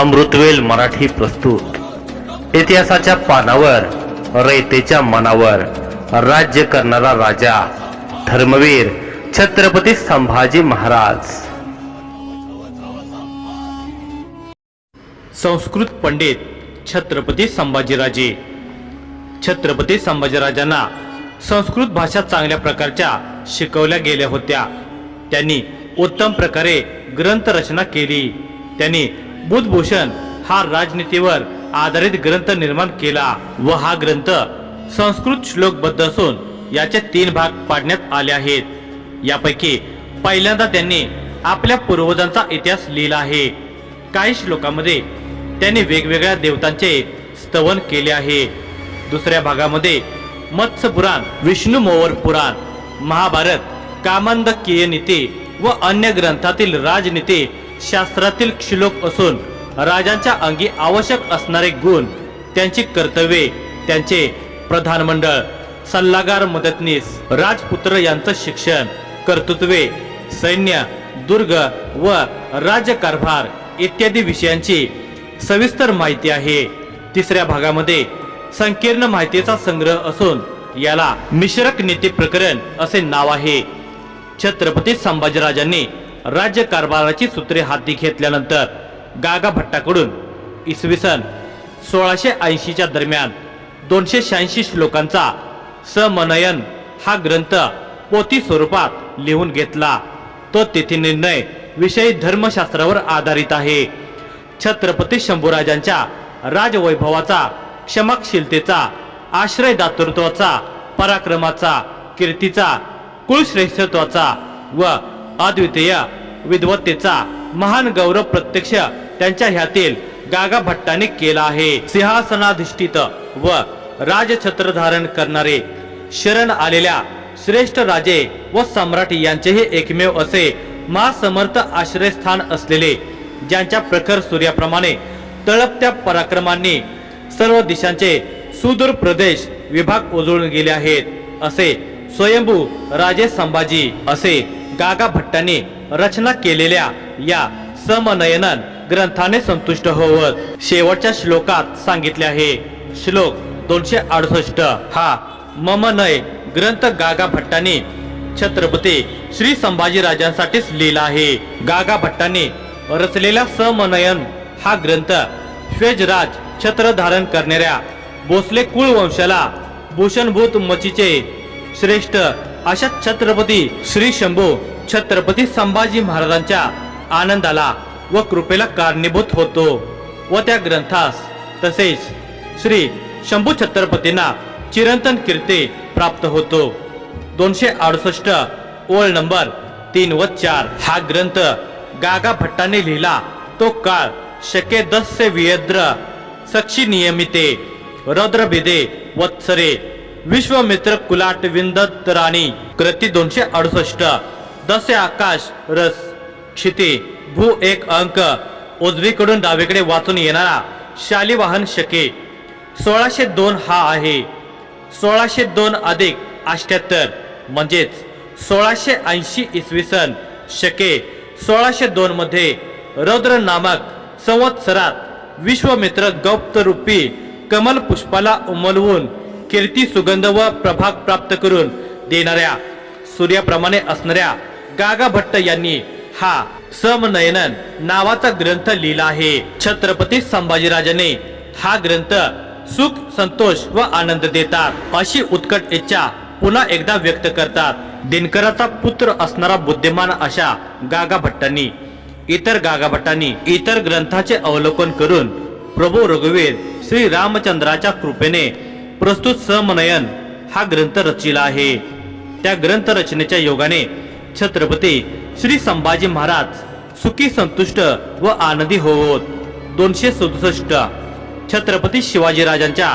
अमृतवेल मराठी प्रस्तुत. इतिहासाच्या पानावर रयतेच्या मनावर राज्य करणारा राजा धर्मवीर छत्रपती संभाजी महाराज. संस्कृत पंडित छत्रपती संभाजीराजे. छत्रपती संभाजीराजांना संस्कृत भाषा चांगल्या प्रकारच्या शिकवल्या गेल्या होत्या. त्यांनी उत्तम प्रकारे ग्रंथ रचना केली. त्यांनी बुधभूषण हा राजनीतीवर आधारित ग्रंथ निर्माण केला व हा ग्रंथ संस्कृत श्लोकबद्ध असून याचे तीन भाग पाडण्यात आले आहेत. यापैकी पहिल्यांदा त्यांनी आपल्या पूर्वजांचा इतिहास लिहिला आहे. काही श्लोकामध्ये त्यांनी वेगवेगळ्या देवतांचे स्तवन केले आहे. दुसऱ्या भागामध्ये मत्स्य पुराण विष्णू मोवर पुराण महाभारत कामांदकीय नीती व अन्य ग्रंथातील राजनीती शास्त्रातील श्लोक असून राजांच्या अंगी आवश्यक असणारे गुण त्यांची कर्तव्ये त्यांचे प्रधानमंडळ सल्लागार मदतनीस राजपुत्र यांचं शिक्षण कर्तृत्वे सैन्य दुर्ग व राज्यकारभार इत्यादी विषयांची सविस्तर माहिती आहे. तिसऱ्या भागामध्ये संकीर्ण माहितीचा संग्रह असून याला मिश्रक नीती प्रकरण असे नाव आहे. छत्रपती संभाजीराजांनी राज्य कारभाराची सूत्रे हाती घेतल्यानंतर गागा भट्टाकडून इसवी सन सोळाशे ऐंशीच्या दरम्यान दोनशे शहाऐंशी श्लोकांचा समनयन हा ग्रंथ पोथी स्वरूपात लिहून घेतला. तो तिथी निर्णय विषयी धर्मशास्त्रावर आधारित आहे. छत्रपती शंभूराजांच्या राजवैभवाचा क्षमाशीलतेचा आश्रय दातृत्वाचा पराक्रमाचा कीर्तीचा कुलश्रेष्ठत्वाचा व अद्वितीय विद्वत्तेचा महान गौरव प्रत्यक्ष त्यांच्या ह्यातील गागा भट्टाने केला आहे. सिंहासनाधिष्ठित व राजछत्र धारण करणारे शरण आलेल्या श्रेष्ठ राजे व सम्राट यांचेही एकमेव असे महासमर्थ आश्रयस्थान असलेले ज्यांच्या प्रखर सूर्याप्रमाणे तळपत्या पराक्रमांनी सर्व दिशांचे सुदूर प्रदेश विभाग उजळून गेले आहेत असे स्वयंभू राजे संभाजी असे गागा भट्टाने रचना केलेल्या या समनयनन ग्रंथाने संतुष्ट होवत शेवटच्या श्लोकात सांगितले आहे. श्लोक दोनशे अडुसष्ट. हा ममनय ग्रंथ गागा भट्टाने छत्रपती श्री संभाजी राजांसाठीच लिहिला आहे. गागा भट्टाने रचलेला समनयन हा ग्रंथ श्वेजराज छत्र धारण करणाऱ्या भोसले कुळ वंशाला भूषणभूत मचीचे श्रेष्ठ अशा छत्रपती श्री शंभू छत्रपती संभाजी महाराजांच्या आनंदाला व कृपेला कारणीभूत होतो व त्या ग्रंथास तसेच श्री शंभू छत्रपतींना चिरंतन कीर्ती प्राप्त होतो. दोनशे अडुसष्ट ओळ नंबर तीन व चार हा ग्रंथ गागा भट्टाने लिहिला. तो काळ शके दस्य वियद्र सक्षी नियमिते रौद्रभिदे वत्सरे विश्वमित्र कुलाट विंदत राणी कृती दोनशे अडुसष्ट. दसे आकाश रस क्षिती भू एक अंक. उजवीकडून डावीकडे वाचून येणारा शालिवाहन शके. सोळाशे दोन हा आहे. सोळाशे दोन अधिक अष्ट्याहत्तर म्हणजेच सोळाशे ऐंशी इसवी सन शके. सोळाशे दोन मध्ये रौद्र नामक संवत्सरात विश्वमित्र गौप्त रूपी कमल पुष्पाला उमलवून कीर्ती सुगंध व प्रभाग प्राप्त करून देणाऱ्या सूर्याप्रमाणे असणाऱ्या गागा भट्ट यांनी हा समनयनन नावाचा ग्रंथ लिहिला आहे. छत्रपती संभाजीराजाने हा ग्रंथ सुख संतोष व आनंद देतात अशी उत्कट इच्छा पुन्हा एकदा व्यक्त करतात. दिनकराचा पुत्र असणारा बुद्धिमान अशा गागा भट्टांनी इतर गागा भट्टांनी इतर ग्रंथाचे अवलोकन करून प्रभू रघुवीर श्री रामचंद्राच्या कृपेने प्रस्तुत समनयन हा ग्रंथ रचिला आहे. त्या ग्रंथ रचनेच्या योगाने छत्रपती श्री संभाजी महाराज सुखी संतुष्ट व आनंदी होवत. दोनशे सदुसष्ट. छत्रपती शिवाजी राजांच्या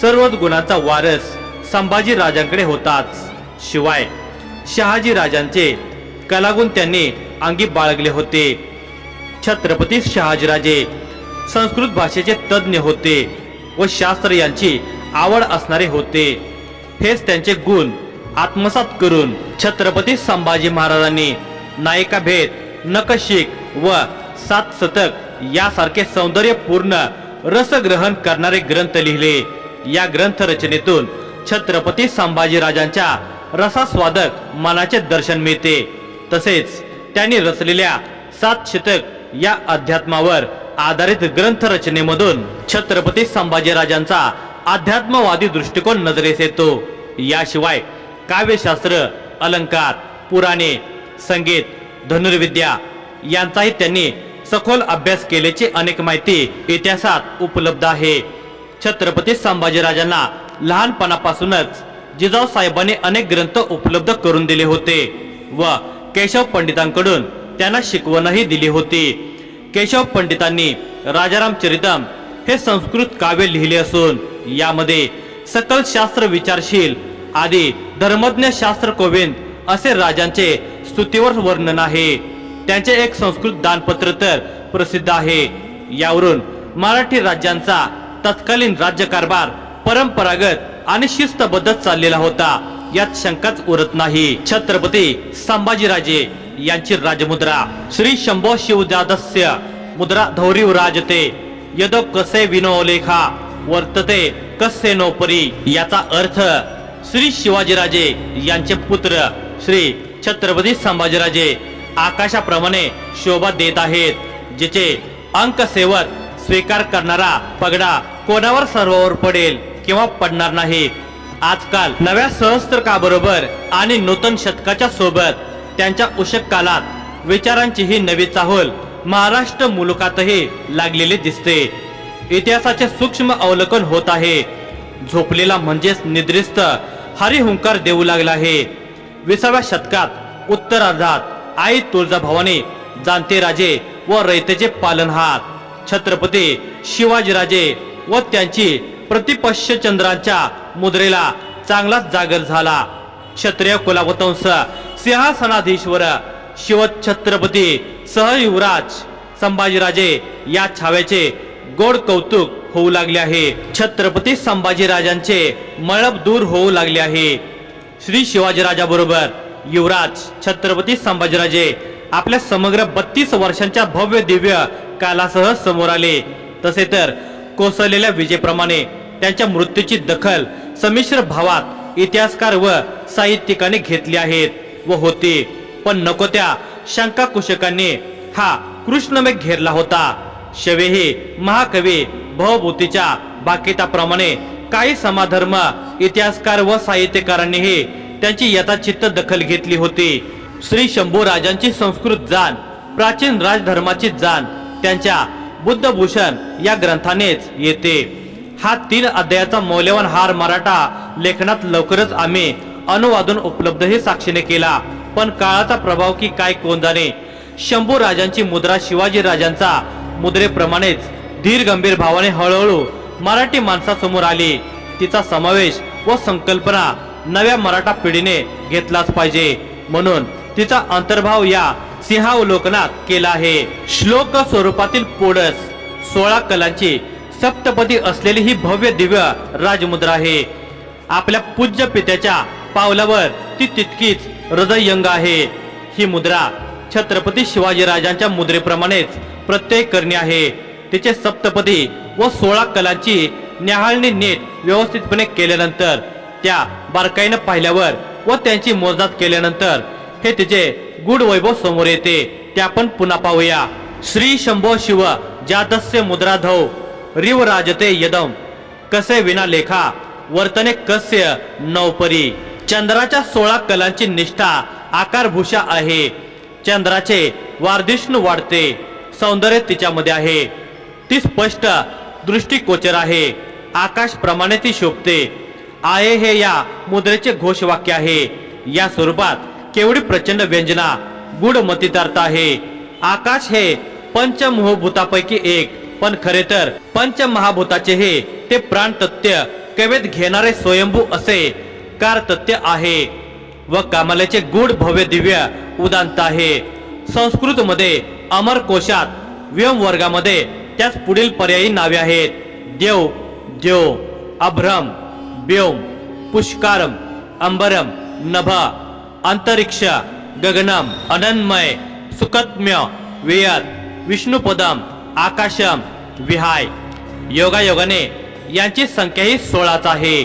सर्वच गुणांचा वारस संभाजी राजांकडे होताच. शिवाय शहाजी राजांचे कलागुण त्यांनी अंगी बाळगले होते. छत्रपती शहाजीराजे संस्कृत भाषेचे तज्ज्ञ होते व शास्त्र यांची आवड असणारे होते. हेच त्यांचे गुण. आत्मसात करून छत्रपती संभाजी महाराजांनी नायिका भेद नकशिक व सात शतक यासारखे सौंदर्यपूर्ण रसग्रहण करणारे ग्रंथ लिहिले. या ग्रंथ रचनेतून छत्रपती संभाजीराजांच्या रसास्वादक मनाचे दर्शन मिळते. तसेच त्यांनी रचलेल्या सात शतक या अध्यात्मावर आधारित ग्रंथ रचनेमधून छत्रपती संभाजीराजांचा अध्यात्मवादी दृष्टिकोन नजरेस येतो. याशिवाय काव्यशास्त्र अलंकार पुराणे संगीत धनुर्विद्या यांचाही त्यांनी सखोल अभ्यास केल्याची अनेक माहिती इतिहासात उपलब्ध आहे. छत्रपती संभाजीराजांना लहानपणापासूनच जिजाऊ साहेबांनी अनेक ग्रंथ उपलब्ध करून दिले होते व केशव पंडितांकडून त्यांना शिकवणही दिली होती. केशव पंडितांनी राजाराम चरितम हे संस्कृत काव्य लिहिले असून यामध्ये सकल शास्त्र विचारशील आदी धर्मज्ञ शास्त्र कोविंद असे राजांचे स्तुतीवर वर्णन आहे. त्यांचे एक संस्कृत दानपत्र तर प्रसिद्ध आहे. यावरून मराठी राज्यांचा तत्कालीन राज्यकारभार परंपरागत आणि शिस्तबद्ध चाललेला होता. यात शंकाच उरत नाही. छत्रपती संभाजीराजे यांची राजमुद्रा श्री शंभो शिवजादस्य मुद्रा धौरीव राजते यदो कसे विनोलेखा वर्तते कसे नोपरी? याचा अर्थ श्री शिवाजीराजे यांचे पुत्र श्री छत्रपती संभाजीराजे आकाशाप्रमाणे शोभा देत आहेत जिचे अंक सेवत स्वीकार करणारा पगडा कोणावर सर्वावर पडेल किंवा पडणार नाही. आजकाल नव्या सहस्त्रकाबरोबर आणि नूतन शतकाच्या सोबत त्यांच्या उषक कालात विचारांची ही नवी चाहूल महाराष्ट्र मुलुकातही लागलेली दिसते. इतिहासाचे सूक्ष्म अवलोकन होत आहे. झोपलेला म्हणजेच निद्रिस्त हरिहुंकार देऊ लागला आहे. विसाव्या शतकात उत्तरार्धात आई तुळजाभवानी जाणते राजे व रयतेचे पालनहार छत्रपती शिवाजीराजे व त्यांची प्रतिपश्य चंद्रांच्या मुद्रेला चांगलाच जागर झाला. क्षत्रिय कुलावतंस सिंहासनाधीश्वर शिव छत्रपती सहयुवराज संभाजीराजे या छाव्याचे गोड कौतुक होऊ लागले आहे. छत्रपती संभाजीराजांचे मळब दूर होऊ लागले आहे. श्री शिवाजीराजाबरोबर युवराज छत्रपती संभाजीराजे आपल्या समग्र बत्तीस वर्षांच्या भव्य दिव्य कालासह समोर आले. तसे तर कोसळलेल्या विजेप्रमाणे त्यांच्या मृत्यूची दखल संमिश्र भावात इतिहासकार व साहित्यिकांनी घेतली आहेत व होती. पण नको त्या शंका कुशकांनी हा कृष्णमेघ घेरला होता. शवे हे महाकवी भवभूतीच्या बाकीताप्रमाणे काही समाधर्म इतिहासकार व साहित्यकारांनीही त्यांची यथाचित्त दखल घेतली होती. श्री शंभू राजांची संस्कृत जाण प्राचीन राजधर्माची जाण त्यांच्या बुद्धभूषण या ग्रंथानेच येते. हा तीन अध्यायाचा मौल्यवान हार मराठा लेखनात लवकरच आम्ही अनुवादून उपलब्धही साक्षीने केला. पण काळाचा प्रभाव की काय कोण जाणे शंभू राजांची मुद्रा शिवाजी राजांचा मुद्रेप्रमाणेच धीर गंभीर भावाने हळूहळू मराठी माणसासमोर आली. तिचा समावेश व संकल्पना नव्या मराठा पिढीने घेतलाच पाहिजे. म्हणून तिचा अंतर्भाव या सिंहावलोकनात केला आहे. श्लोक स्वरूपातील पोडस सोळा कलांची सप्तपदी असलेली ही भव्य दिव्य राजमुद्रा आहे. आपल्या पूज्य पित्याच्या पावलावर ती तितकीच हृदयंग आहे. ही मुद्रा छत्रपती शिवाजीराजांच्या मुद्रेप्रमाणेच प्रत्येक करणे आहे. तिचे सप्तपदी व सोळा कलांची न्याहाळणी नीट व्यवस्थितपणे केल्यानंतर त्या बारकाईनं पाहिल्यावर व त्यांची मोजदात केल्यानंतर हे तिचे गुढ वैभव समोर येते. ते आपण पुन्हा पाहूया. श्री शंभो शिव जातस्य मुद्राधौ रिव राजते यदम. कसे विना लेखा वर्तने कस्य नवपरी चंद्राच्या सोळा कलांची निष्ठा आकारभूषा आहे. चंद्राचे वार्धिष्णू वाढते. सौंदर्य तिच्यामध्ये आहे. ती स्पष्ट दृष्टिकोचर आहे. आकाशप्रमाणे ती शोभते. आहे हे या मुद्रेचे घोषवाक्य आहे. या स्वरूपात केवढी प्रचंड व्यंजना गुढ मतितार्थ आहे. आकाश हे पंचमहोभूतापैकी एक पण खरे तर पंचमहाभूताचे हे ते प्राण तत्य कवेत घेणारे स्वयंभू असे कार तथ्य आहे. व कामाल्याचे गुढ भव्य दिव्य उदांत आहे. संस्कृत मध्ये अमर कोशात व्यम वर्गामध्ये त्याच पुढील पर्यायी नावे आहेत. देव देव अभ्रम व्योम पुष्कारम अंबरम नभ अंतरिक्ष गगनम अनन्मय सुकत्म्य वेयत विष्णुपदम आकाशम विहाय. योगायोगाने यांची संख्याही सोळाच आहे.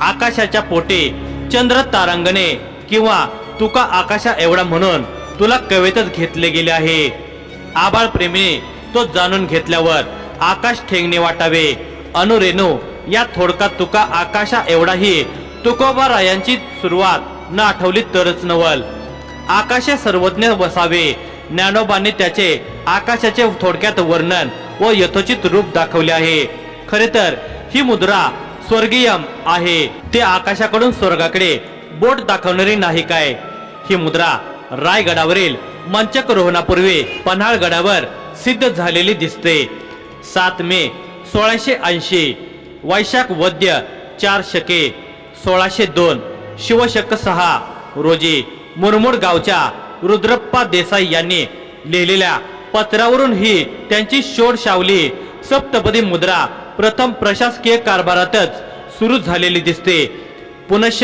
आकाशाच्या पोटे चंद्र तारांगणे किंवा तुका आकाशा एवढा म्हणून तुला कवेतच घेतले गेले आहे. आबाळ प्रेमीने तो जाणून घेतल्यावर आकाश ठेंगणे वाटावे. अनुरेणू या थोडका तुका आकाशा एवढाही तुकोबा रायांची सुरुवात न आठवली तरच नवल. आकाशे सर्वज्ञ बसावे. ज्ञानोबांनी त्याचे आकाशाचे थोडक्यात वर्णन व यथोचित रूप दाखवले आहे. खरे तर ही मुद्रा स्वर्गीयम आहे. ते आकाशाकडून स्वर्गाकडे बोट दाखवणारी नाही काय? ही मुद्रा रायगडावरील मंचक रोहणापूर्वी सिद्ध झालेली दिसते. सात मे सोळाशे ऐंशी. वैशाख वद्य चार शके सोळाशे दोन. शिवशक सहा. रोजी मुरमुड गावच्या रुद्रप्पा देसाई यांनी लिहिलेल्या पत्रावरून ही त्यांची शोध शावली सप्तपदी मुद्रा प्रथम प्रशासकीय कारभारातच सुरू झालेली दिसते. पुनश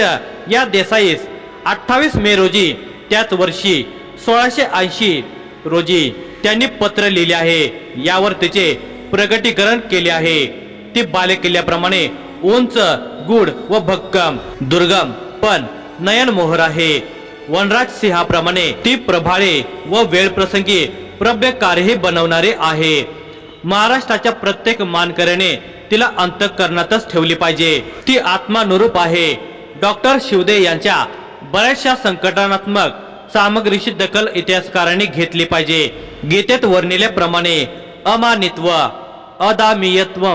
या देसाईस अठ्ठावीस मे रोजी त्याच वर्षी सोळाशे ऐंशी रोजी त्यांनी पत्र लिहिले आहे. यावर तिचे प्रगटीकरण केले आहे. ती बालेकिल्ल्याप्रमाणे उंच गुड व भक्कम दुर्गम पण नयन मोहर आहे. वनराज सिंहाप्रमाणे ती प्रभाळे व वेळ प्रसंगी प्रभ्य कार्यही बनवणारे आहे. महाराष्ट्राच्या प्रत्येक मानकऱ्याने तिला अंतकरणातच ठेवली पाहिजे. ती आत्मानुरूप आहे. डॉक्टर शिवदे यांच्या बऱ्याचशा संकटनात्मक सामग्रीची दखल इतिहासकारांनी घेतली पाहिजे. गीतेत वर्णिल्याप्रमाणे अमानित्व अदामियत्व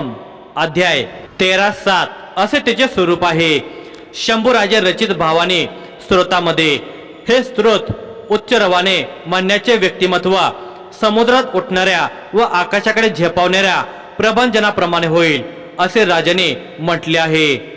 अध्याय तेरा सात असे त्याचे स्वरूप आहे. शंभूराजे रचित भावाने स्रोतामध्ये हे स्रोत उच्च रवाने म्हणण्याचे व्यक्तिमत्व समुद्रात उठणाऱ्या व आकाशाकडे झेपावणाऱ्या प्रभंजनाप्रमाणे होईल असे राजाने म्हटले आहे.